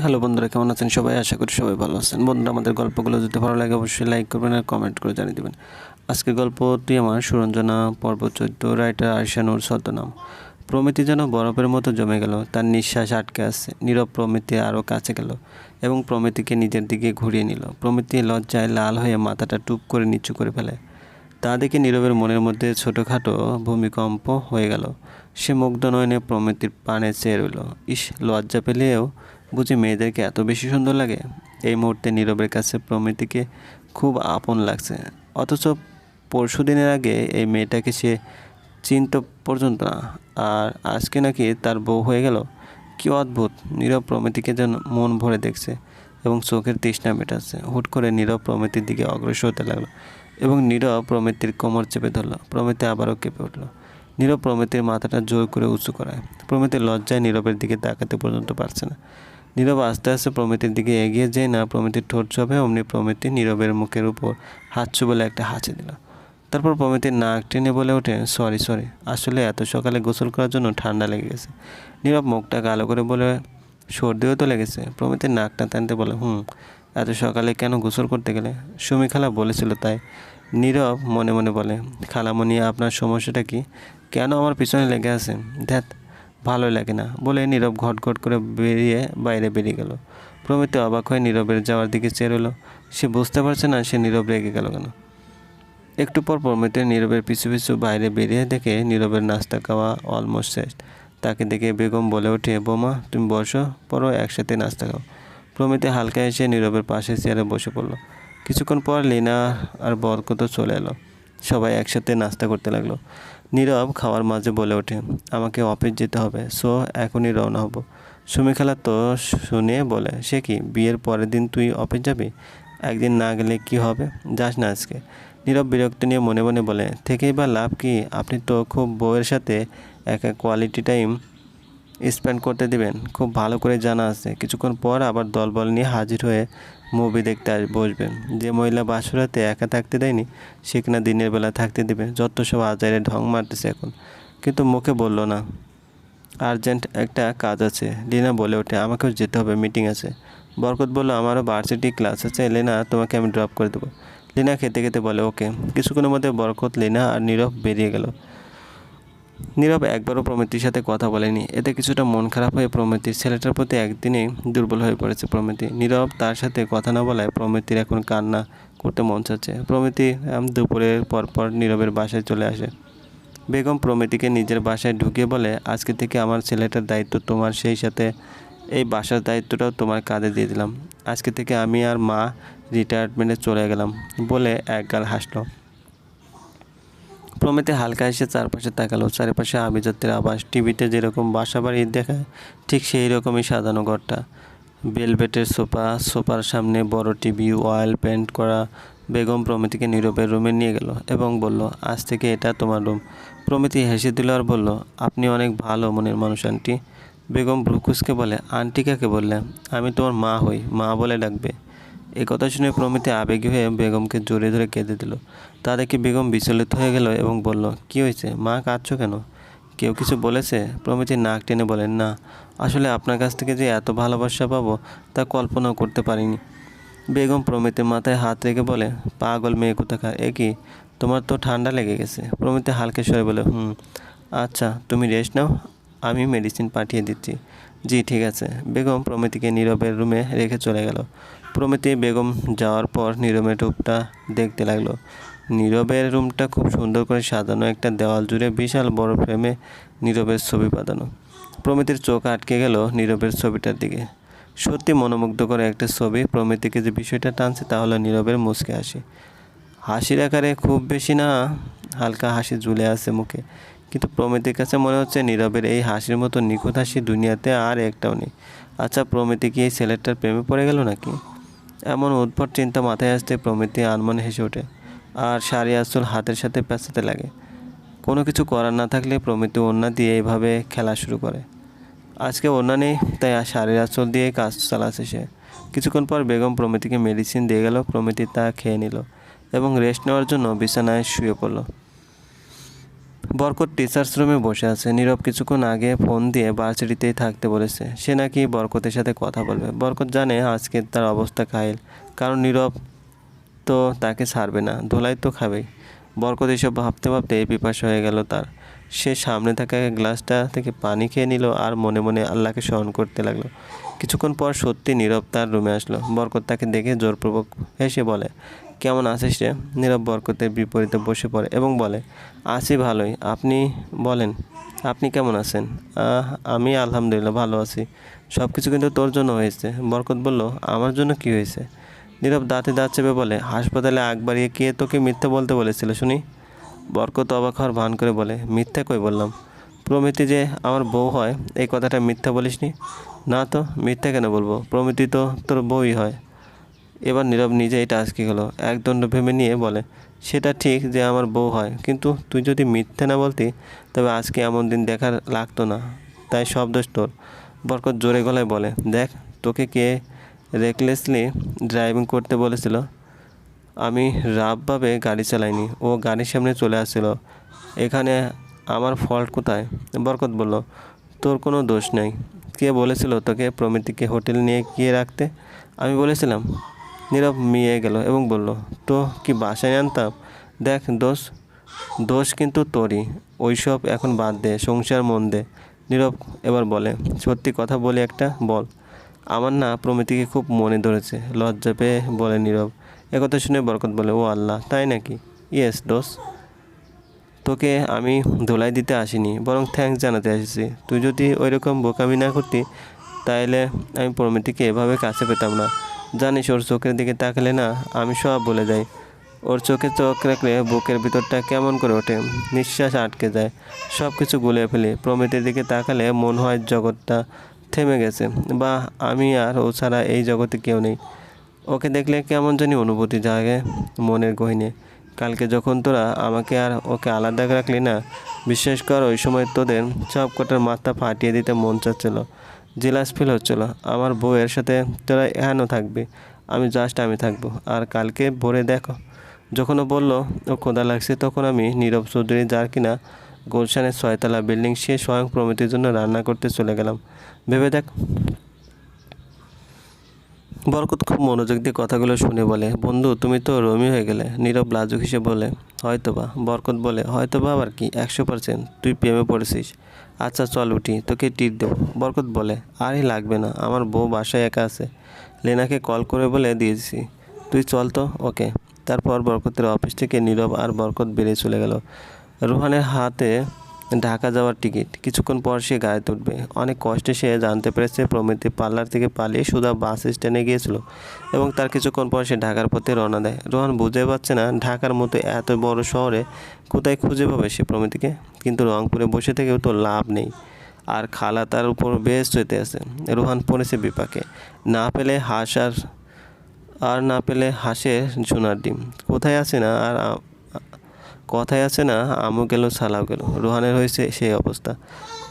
Hello বন্ধুরা, কেমন আছেন সবাই? আশা করি সবাই ভালো আছেন। বন্ধুরা, আমাদের গল্পগুলো যদি ভালো লাগে, অবশ্যই লাইক করবেন আর কমেন্ট করে জানিয়ে দেবেন। আজকের গল্পটি আমার সুরঞ্জনা পর্ব চোদ্দ রাইটার আয়সানুর ছদ্মনাম। প্রমিতি যেন বরফের মতো জমে গেল, তার নিঃশ্বাস আটকে আছে। নীরব প্রমিতি আরও কাছে গেল এবং প্রমিতিকে নিজের দিকে ঘুরিয়ে নিল। প্রমিতি লজ্জায় লাল হয়ে মাথাটা টুপ করে নিচু করে ফেলে। তা দেখে নীরবের মনের মধ্যে ছোটোখাটো ভূমিকম্প হয়ে গেল। সে মুগ্ধ নয়নে প্রমিতির পানে চেয়ে রইল। ইস, লজ্জা পেলেও বুঝি মেয়েদেরকে এত বেশি সুন্দর লাগে? এই মুহূর্তে নীরবের কাছে প্রমিতিকে খুব আপন লাগছে। অথচ পরশু দিনের আগে এই মেয়েটাকে সে চিনত পর্যন্ত না। আর আজকে নাকি তার বউ হয়ে গেল? কি অদ্ভুত! নীরব প্রমিতিকে যেন মন ভরে দেখছে এবং চোখের তৃষ্ণা মেটাচ্ছে। হুট করে নীরব প্রমিতির দিকে অগ্রসর হতে লাগল এবং নীরব প্রমিতির কোমর চেপে ধরলো। প্রমিতি আবারও কেঁপে উঠল। নীরব প্রমিতির মাথাটা জোর করে উঁচু করায়। প্রমিতির লজ্জায় নীরবের দিকে তাকাতে পর্যন্ত পারছে না। নীরব আস্তে আস্তে প্রমিতির দিকে এগিয়ে যেয়ে না প্রমিতির ঠোঁট চবে অমনি প্রমিতি নীরবের মুখের উপর হাতছু বলে একটা হাঁচি দিল। তারপর প্রমিতির নাক টেনে বলে ওঠে, সরি সরি, আসলে এত সকালে গোসল করার জন্য ঠান্ডা লেগে গেছে। নীরব মুখটা কালো করে বলে, সর্দিও তো লেগেছে। প্রমিতির নাকটা টানতে বলে, হুম, এত সকালে কেন গোসল করতে গেলে? সুমি খালা বলেছিল তাই। নীরব মনে মনে বলে খালামণি আপনার সমস্যাটা কি? কেন আমার পিছনে লেগে আছে ধ্যাত ভালোই লাগে না। বলে নীরব ঘট ঘট করে বেরিয়ে বাইরে বেরিয়ে গেল। প্রমিতি অবাক হয়ে নীরবের যাওয়ার দিকে চেরোলো সে বুঝতে পারছে না সে নীরব রেগে গেল কেন। একটু পর প্রমিত নীরবের পিছু পিছু বাইরে বেরিয়ে দেখে নীরবের নাস্তা খাওয়া অলমোস্ট শেষ। তাকে দেখে বেগম বলে ওঠে, বোমা, তুমি বসো পরও একসাথে নাস্তা খাও। প্রমিতি হালকা এসে নীরবের পাশে চেয়ারে বসে পড়ল। কিছুক্ষণ পর লীনা আর বরকত চলে এলো। সবাই একসাথে নাস্তা করতে লাগল। নীরব খাওয়ার মাঝে বলে ওঠে, আমাকে অফিস যেতে হবে, সো এখনই রওনা হব। সুমিখালা তো শুনে বলে, সে কি, বিয়ের পরের দিন তুই অফিস যাবি? একদিন না গেলে কি হবে? যাস না আজকে। নীরব বিরক্ত নিয়ে মনে মনে বলে, থেকেই বা লাভ কি? আপনি তো খুব বউয়ের সাথে একা কোয়ালিটি টাইম স্পেন্ড করতে দিবেন। খুব ভালো করে জানা আছে। কিছুক্ষণ পর আবার দলবল নিয়ে হাজির হয়ে মুভি দেখতে বসবেন। যে মহিলা বাসুরাতে একা থাকতে দেয়নি, সে কিনা দিনের বেলা থাকতে দেবে। যত সব আজারে ঢং মারতেছে এখন। কিন্তু মুখে বলল না। আর্জেন্ট একটা কাজ আছে। লিনা বলে ওঠে। আমাকেও যেতে হবে মিটিং আছে। বরকত বলল, আমারও ভার্সিটি ক্লাস আছে। লিনা, তোমাকে আমি ড্রপ করে দেবো। লিনা খেতে খেতে বলে, ওকে। কিছুক্ষণের মধ্যে বরকত, লিনা আর নীরব বেরিয়ে গেল। নীরব একবারও প্রমিতির সাথে কথা বলেনি। এতে কিছুটা মন খারাপ হয়ে প্রমিতির ছেলেটার প্রতি একদিনেই দুর্বল হয়ে পড়েছে প্রমিতি। নীরব তার সাথে কথা না বলায় প্রমিতির এখন কান্না করতে মন চাচ্ছে। প্রমিতি দুপুরের পরপর নীরবের বাসায় চলে আসে। বেগম প্রমিতিকে নিজের বাসায় ঢুকিয়ে বলে, আজকে থেকে আমার ছেলেটার দায়িত্ব তোমার, সেই সাথে এই বাসার দায়িত্বটাও তোমার কাঁধে দিয়ে দিলাম। আজকে থেকে আমি আর মা রিটায়ারমেন্টে চলে গেলাম। বলে একগাল হাসলো। প্রমিতে হালকা এসে চারপাশে তাকালো। চারপাশে আভিজাত্যের আবাস টিভিতে যেরকম বাসা বাড়ি দেখায় ঠিক সেই রকমই সাজানো ঘরটা। বেলভেটের সোফা, সোফার সামনে বড় টিভি ওয়াল পেন্ট করা, বেগম প্রমিতিকে নীরবের রুমে নিয়ে গেল এবং বলল, আজ থেকে এটা তোমার রুম। প্রমিতি হেসে দিল আর বলল, আপনি অনেক ভালো মনের মানুষ, আন্টি। বেগম ব্রুকুসকে বলে, আন্টি কাকে বললে? আমি তোমার মা হই, মা বলে ডাকবে। এই কথা শুনে প্রমিতি আবেগী হয়ে বেগমকে জড়িয়ে ধরে কেঁদে দিল। তা দেখে বেগম বিচলিত হয়ে গেল এবং বলল, কি হয়েছে? মা কাঁদছো কেন? কেউ কিছু বলেছে? প্রমিতি নাক টেনে বলেন, না, আসলে আপনার কাছ থেকে যে এত ভালোবাসা পাবো তা কল্পনাও করতে পারিনি। বেগম প্রমিতির মাথায় হাত রেখে বলে, পাগল মেয়ে কোথাকার? এ কি? তোমার তো ঠান্ডা লেগে গেছে। প্রমিতি হালকে সরে বলে, হুম আচ্ছা তুমি রেস্ট নাও, আমি মেডিসিন পাঠিয়ে দিচ্ছি। জি, ঠিক আছে। বেগম প্রমিতিকে নীরবের রুমে রেখে চলে গেল। প্রমিতি বেগম যাওয়ার পর নীরবের রূপটা দেখতে লাগল। নীরবের রুমটা খুব সুন্দর করে সাজানো, একটা দেওয়াল জুড়ে বিশাল বড় ফ্রেমে নীরবের ছবি পাতানো প্রমিতির চোখ আটকে গেল নীরবের ছবিটার দিকে। সত্যি মনোমুগ্ধকর একটা ছবি। প্রমিতিকে যে বিষয়টা টানছে তা হলো নীরবের মুচকে হাসি। হাসির আকারে খুব বেশি না, হালকা হাসি ঝুলে আছে মুখে। কিন্তু প্রমিতির কাছে মনে হচ্ছে নীরবের এই হাসির মতো নিখুঁত হাসি দুনিয়াতে আর একটাও নেই। আচ্ছা প্রমিতি কি এই ছেলেটার প্রেমে পড়ে গেল নাকি? এমন উদ্ভট চিন্তা মাথায় আসতে প্রমিতি আনমনে হেসে ওঠে। আর শাড়ি আসল হাতের সাথে পেঁচাতে লাগে। কোনো কিছু করার না থাকলে প্রমিতি ওড়না দিয়ে এইভাবে খেলা শুরু করে। আজকে ওড়না নেই, তাই শাড়ির আঁচল দিয়ে কাজ চালাচ্ছে সে। কিছুক্ষণ পর বেগম প্রমিতিকে মেডিসিন দিয়ে গেল। প্রমিতি তা খেয়ে নিল এবং রেস্ট নেওয়ার জন্য বিছানায় শুয়ে পড়ল। বরকত টিচার্স রুমে বসে আছে। নীরব কিছুক্ষণ আগে ফোন দিয়ে ভার্সিটিতেই থাকতে বলেছে। সে নাকি বরকতের সাথে কথা বলবে। বরকত জানে আজকে তার অবস্থা খাইল কারণ নীরব তো তাকে ছাড়বে না, ধোলাই তো খাবেই। বরকত এসব ভাবতে ভাবতে পিপাস হয়ে গেল তার। সে সামনে থাকা গ্লাসটা থেকে পানি খেয়ে নিল আর মনে মনে আল্লাহকে স্মরণ করতে লাগল। কিছুক্ষণ পর সত্যি নীরব তার রুমে আসলো। বরকত তাকে দেখে জোরপূর্বক হেসে বলে কেমন আছিস রে? নীরব বরকতের বিপরীতে বসে পড়ে এবং বলে আছি ভালোই। আপনি বলেন আপনি কেমন আছেন? "আহ, আমি আলহামদুলিল্লাহ ভালো আছি। সব কিছু কিন্তু তোর জন্য হয়েছে। বরকত বলল আমার জন্য কি হয়েছে? নীরব দাঁতে দাঁত চেপে বলে হাসপাতালে আগ বাড়িয়ে কে তোকে মিথ্যে বলতে বলেছিল শুনি? বরকত অবাক হওয়ার ভান করে বলে মিথ্যে কই বললাম? প্রমিতি যে আমার বউ হয় এই কথাটা মিথ্যা বলিসনি? না তো মিথ্যা কেন বলব? প্রমিতি তো তোর বউই হয়। এবার নীরব নিজেই টাচকি হলো। একদণ্ড ভেবে নিয়ে বলে, সেটা ঠিক যে আমার বউ হয়, কিন্তু তুই যদি মিথ্যে না বলতি, তবে আজকে এমন দিন দেখার লাগতো না। তাই সব দোষ তোর। বরকত জোরে গলায় বলে, দেখ, তোকে কে রেকলেসলি ড্রাইভিং করতে বলেছিল? আমি রাবভাবে গাড়ি চালাইনি, ও গাড়ির সামনে চলে আসছিল। এখানে আমার ফল্ট কোথায়? বরকত বলল, তোর কোনো দোষ নেই। কে বলেছিল তোকে প্রমিতিকে হোটেল নিয়ে গিয়ে রাখতে? আমি বলেছিলাম নীরব মিয়ে গেল এবং বলল, তো কি বাসায় আনতাম দেখ, দোষ দোষ কিন্তু তোরই। ওইসব এখন বাদ দে, সংসার মন দে। নীরব এবার বলে, সত্যি কথা বলি একটা, বল। আমার না প্রমিতিকে খুব মনে ধরেছে, লজ্জা পেয়ে বলে নীরব। একথা শুনে বরকত বলে, ও আল্লাহ, তাই নাকি? ইয়েস, দোষ। তোকে আমি ধোলাই দিতে আসিনি, বরং থ্যাঙ্কস জানাতে এসেছি তুই যদি ওই রকম বোকামি না করতি তাহলে আমি প্রমিতিকে এভাবে কাছে পেতাম না। জানিস ওর চোখের দিকে তাকলে না, আমি সব বলে যাই ওর চোখে চোখ রাখলে বুকের ভিতরটা কেমন করে ওঠে? নিঃশ্বাস আটকে যায়। সব কিছু গুলিয়ে ফেলি। প্রমিতির দিকে তাকালে মন হয় জগৎটা থেমে গেছে। বা আমি আর ও ছাড়া এই জগতে কেউ নেই। ওকে দেখলে কেমন জানি অনুভূতি জাগে মনের গহিনে। কালকে যখন তোরা আমাকে আর ওকে আলাদা রাখলি না, বিশ্বাস কর ওই সময় তোদের সব কটার মাথা ফাটিয়ে দিতে মন চাচ্ছিল। জেলাস ফিল হচ্ছিল। আমার বউয়ের সাথে তোরা এখানেও থাকবি। আমি জাস্ট আমি থাকব। আর কালকে ভোরে দেখো। যখন ও বলল, ও খোদা লাগছে, তখন আমি নীরব চৌধুরী যার কিনা গুলশানের ছয়তলা বিল্ডিং সে স্বয়ং প্রমিতির জন্য রান্না করতে চলে গেলাম। ভেবে দেখ বরকত খুব মনোযোগ দিয়ে কথাগুলো শুনে বলে, বন্ধু, তুমি তো রমি হয়ে গেলে। নীরব লাজুক হিসেবে বলে, হয়তোবা। বরকত বলে, হয়তোবা আবার কি? একশো পার্সেন্ট তুই প্রেমে পড়েছিস। আচ্ছা চল উঠি, তোকে টিট দেবো। বরকত বলে, আরে লাগবে না, আমার বউ বাসায় একা আছে। লেনাকে কল করে বলে দিয়েছি। তুই চল তো, ওকে। তারপর বরকতের অফিস থেকে নীরব আর বরকত বেরিয়ে চলে গেল। রোহানের হাতে ঢাকা যাওয়ার টিকিট। কিছুক্ষণ পর সে গাড়িতে উঠবে অনেক কষ্টে সে জানতে পেরেছে প্রমিতি পার্লার থেকে পালিয়ে সুধা বাস স্ট্যান্ডে গিয়েছিল এবং তার কিছুক্ষণ পর সে ঢাকার পথে রওনা দেয়। রোহান বুঝতে পারছে না ঢাকার মতো এত বড় শহরে কোথায় খুঁজে পাবে সে প্রমিতিকে। কিন্তু রংপুরে বসে থেকেও তো লাভ নেই। আর খালা তার উপর বেশ চৈতে আছে। রোহান পড়েছে বিপাকে। না পেলে হাঁস আর আর না পেলে হাঁসের ঝুনার ডিম। কোথায় আছে না আর কথায় আছে না, আমও গেল, সালাও গেল। রোহানের হয়েছে সেই অবস্থা।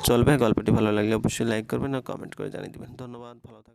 চলবে, গল্পটি ভালো লাগলে অবশ্যই লাইক করবেন আর কমেন্ট করে জানিয়ে দেবেন। ধন্যবাদ, ভালো থাকবেন।